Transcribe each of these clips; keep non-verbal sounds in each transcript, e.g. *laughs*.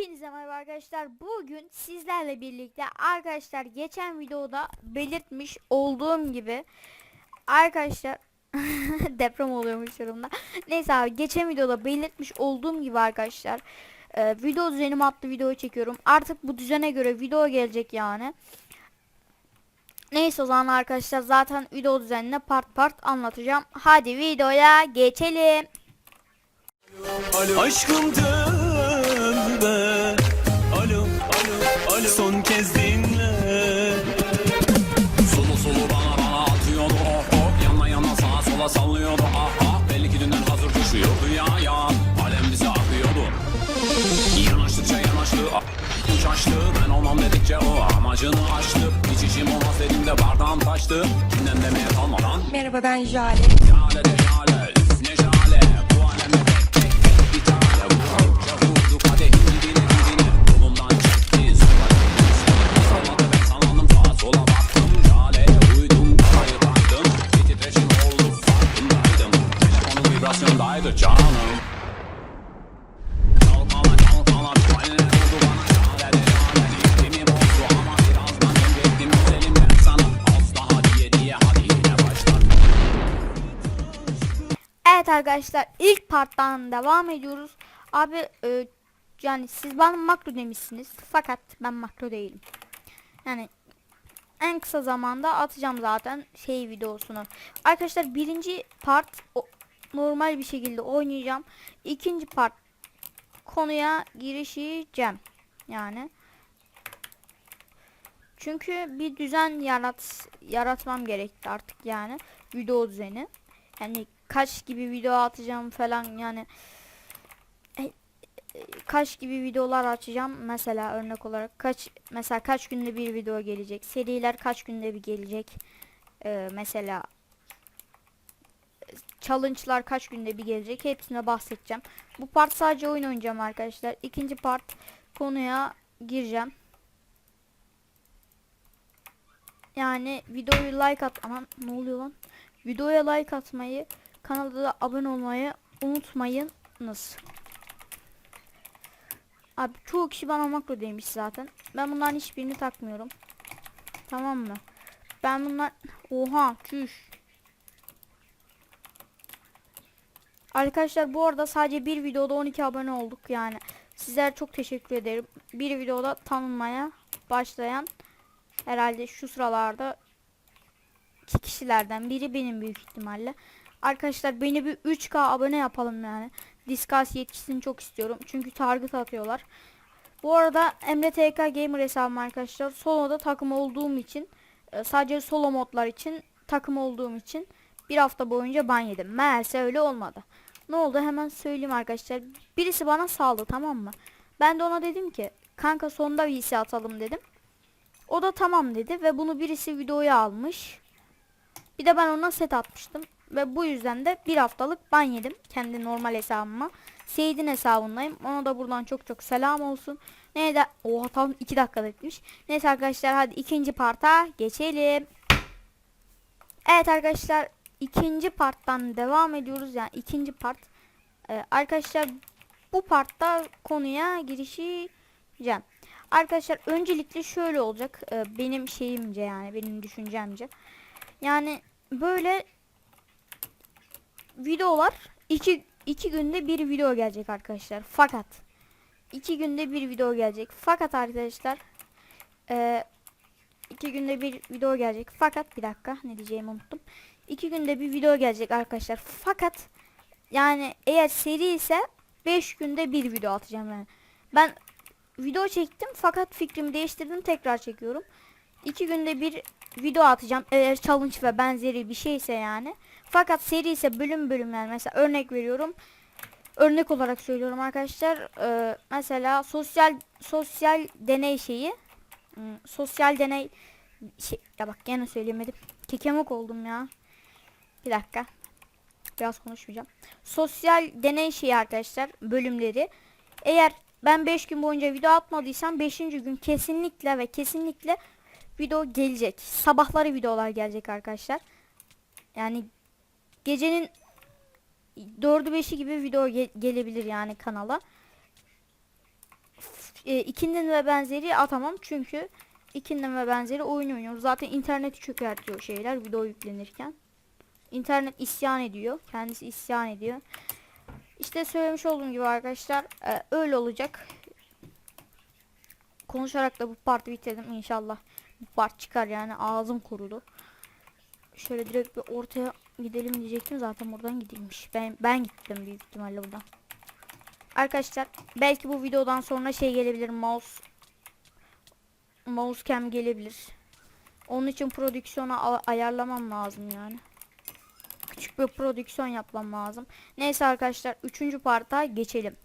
Hepinize merhaba arkadaşlar. Bugün sizlerle birlikte arkadaşlar geçen videoda belirtmiş olduğum gibi arkadaşlar *laughs* deprem oluyormuş yorumda. Neyse abi geçen videoda belirtmiş olduğum gibi arkadaşlar e, video düzenim adlı video çekiyorum. Artık bu düzene göre video gelecek yani. Neyse o zaman arkadaşlar zaten video düzenine part part anlatacağım. Hadi videoya geçelim. Alo. Şaştı. Ben olmam dedikçe o amacını aştı. Hiç işim olmaz dedim de bardağım taştı. Kimden demeye kalmadan. Merhaba ben Jale. Jale de jale arkadaşlar ilk parttan devam ediyoruz. Abi e, yani siz bana makro demişsiniz fakat ben makro değilim. Yani en kısa zamanda atacağım zaten şey videosunu. Arkadaşlar birinci part o- normal bir şekilde oynayacağım. İkinci part konuya girişeceğim. Yani çünkü bir düzen yarat yaratmam gerekti artık yani video düzeni. Yani kaç gibi video atacağım falan yani. E, e, kaç gibi videolar açacağım mesela örnek olarak. Kaç mesela kaç günde bir video gelecek? Seriler kaç günde bir gelecek? Ee, mesela challenge'lar kaç günde bir gelecek? Hepsine bahsedeceğim. Bu part sadece oyun oynayacağım arkadaşlar. İkinci part konuya gireceğim. Yani videoyu like at aman ne oluyor lan? Videoya like atmayı kanalda da abone olmayı unutmayınız. Abi çoğu kişi bana makro demiş zaten. Ben bunların hiçbirini takmıyorum. Tamam mı? Ben bunlar... Oha çüş. Arkadaşlar bu arada sadece bir videoda 12 abone olduk yani. Sizlere çok teşekkür ederim. Bir videoda tanınmaya başlayan herhalde şu sıralarda iki kişilerden biri benim büyük ihtimalle. Arkadaşlar beni bir 3K abone yapalım yani. Discuss yetkisini çok istiyorum. Çünkü target atıyorlar. Bu arada Emre TK Gamer hesabım arkadaşlar. Solo'da takım olduğum için e, sadece solo modlar için takım olduğum için bir hafta boyunca ban yedim. Meğerse öyle olmadı. Ne oldu hemen söyleyeyim arkadaşlar. Birisi bana saldı tamam mı? Ben de ona dedim ki kanka sonda VC atalım dedim. O da tamam dedi ve bunu birisi videoya almış. Bir de ben ona set atmıştım. Ve bu yüzden de bir haftalık ban yedim. Kendi normal hesabıma. Seyit'in hesabındayım. Ona da buradan çok çok selam olsun. Neyse. Oha tam 2 dakikada bitmiş. Neyse arkadaşlar hadi ikinci parta geçelim. Evet arkadaşlar ikinci parttan devam ediyoruz. Yani ikinci part. Ee, arkadaşlar bu partta konuya girişeceğim. Arkadaşlar öncelikle şöyle olacak. Ee, benim şeyimce yani benim düşüncemce. Yani böyle videolar iki, iki günde bir video gelecek arkadaşlar. Fakat iki günde bir video gelecek. Fakat arkadaşlar e, iki günde bir video gelecek. Fakat bir dakika ne diyeceğimi unuttum. İki günde bir video gelecek arkadaşlar. Fakat yani eğer seri ise 5 günde bir video atacağım yani. Ben video çektim fakat fikrimi değiştirdim tekrar çekiyorum. 2 günde bir video atacağım eğer challenge ve benzeri bir şeyse yani. Fakat seri ise bölüm bölüm yani mesela örnek veriyorum. Örnek olarak söylüyorum arkadaşlar. Ee, mesela sosyal sosyal deney şeyi. Hmm, sosyal deney şey, ya bak gene söyleyemedim. Kekemik oldum ya. Bir dakika. Biraz konuşmayacağım. Sosyal deney şeyi arkadaşlar bölümleri. Eğer ben 5 gün boyunca video atmadıysam 5. gün kesinlikle ve kesinlikle video gelecek. Sabahları videolar gelecek arkadaşlar. Yani gecenin 4'ü 5'i gibi video ge- gelebilir yani kanala. e, ikindin ve benzeri atamam çünkü ikindin ve benzeri oyun oynuyoruz. Zaten interneti çökertiyor şeyler video yüklenirken. İnternet isyan ediyor. Kendisi isyan ediyor. İşte söylemiş olduğum gibi arkadaşlar e, öyle olacak. Konuşarak da bu parti bitirdim inşallah. Part çıkar yani ağzım kurudu. Şöyle direkt bir ortaya gidelim diyecektim zaten buradan gidilmiş. Ben ben gittim büyük ihtimalle buradan. Arkadaşlar belki bu videodan sonra şey gelebilir mouse mouse cam gelebilir. Onun için prodüksiyona ayarlamam lazım yani. Küçük bir prodüksiyon yapmam lazım. Neyse arkadaşlar 3. parta geçelim.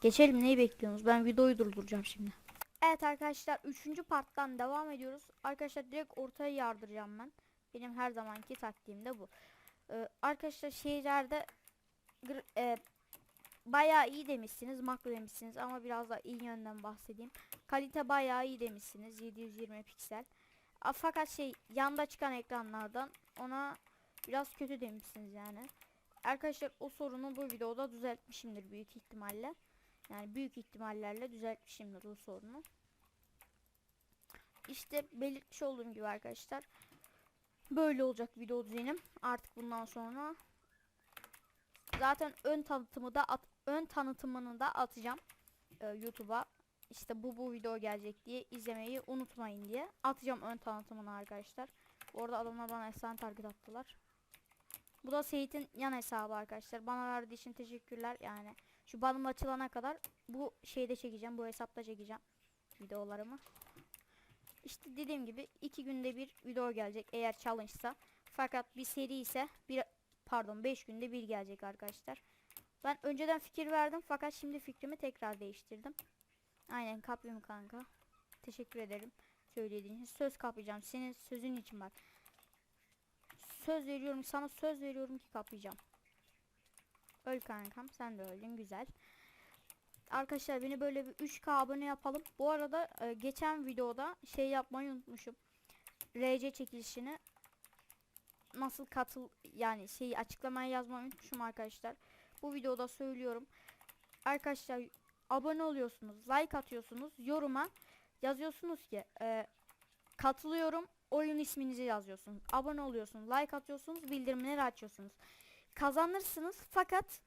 Geçelim neyi bekliyorsunuz? Ben videoyu durduracağım şimdi. Evet arkadaşlar 3. parttan devam ediyoruz. Arkadaşlar direkt ortaya yardıracağım ben. Benim her zamanki taktiğim de bu. Ee, arkadaşlar şeylerde gr- e, bayağı iyi demişsiniz, makro demişsiniz ama biraz da iyi yönden bahsedeyim. Kalite bayağı iyi demişsiniz, 720 piksel. A, fakat şey yanda çıkan ekranlardan ona biraz kötü demişsiniz yani. Arkadaşlar o sorunu bu videoda düzeltmişimdir büyük ihtimalle. Yani büyük ihtimallerle düzeltmişimdir o sorunu. İşte belirtmiş olduğum gibi arkadaşlar. Böyle olacak video düzenim. Artık bundan sonra zaten ön tanıtımı da at, ön tanıtımını da atacağım e, YouTube'a. İşte bu bu video gelecek diye izlemeyi unutmayın diye atacağım ön tanıtımını arkadaşlar. Orada adamlar bana efsane target attılar. Bu da Seyit'in yan hesabı arkadaşlar. Bana verdiği için teşekkürler. Yani şu banım açılana kadar bu şeyde çekeceğim. Bu hesapta çekeceğim videolarımı. İşte dediğim gibi iki günde bir video gelecek eğer challenge'sa. Fakat bir seri ise bir pardon 5 günde bir gelecek arkadaşlar. Ben önceden fikir verdim fakat şimdi fikrimi tekrar değiştirdim. Aynen kapıyorum kanka. Teşekkür ederim söylediğin için. Söz kapayacağım. Senin sözün için bak. Söz veriyorum sana söz veriyorum ki kapayacağım. Öl kankam sen de öldün güzel. Arkadaşlar beni böyle bir 3K abone yapalım. Bu arada e, geçen videoda şey yapmayı unutmuşum. RC çekilişini nasıl katıl yani şeyi açıklamaya yazmayı unutmuşum arkadaşlar. Bu videoda söylüyorum. Arkadaşlar abone oluyorsunuz, like atıyorsunuz, yoruma yazıyorsunuz ki e, katılıyorum, oyun isminizi yazıyorsunuz. Abone oluyorsunuz, like atıyorsunuz, bildirimleri açıyorsunuz. Kazanırsınız fakat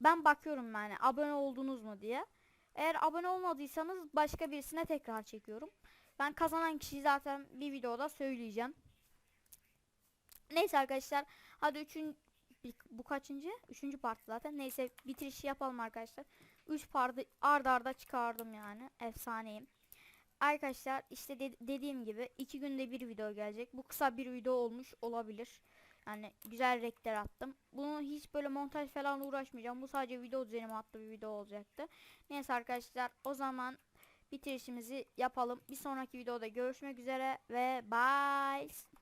ben bakıyorum yani abone oldunuz mu diye. Eğer abone olmadıysanız başka birisine tekrar çekiyorum. Ben kazanan kişiyi zaten bir videoda söyleyeceğim. Neyse arkadaşlar hadi üçün bu kaçıncı? Üçüncü part zaten. Neyse bitirişi yapalım arkadaşlar. Üç partı ard arda çıkardım yani. Efsaneyim. Arkadaşlar işte de- dediğim gibi iki günde bir video gelecek. Bu kısa bir video olmuş olabilir. Yani güzel renkler attım. Bunu hiç böyle montaj falan uğraşmayacağım. Bu sadece video düzenime attı bir video olacaktı. Neyse arkadaşlar o zaman bitirişimizi yapalım. Bir sonraki videoda görüşmek üzere ve bye.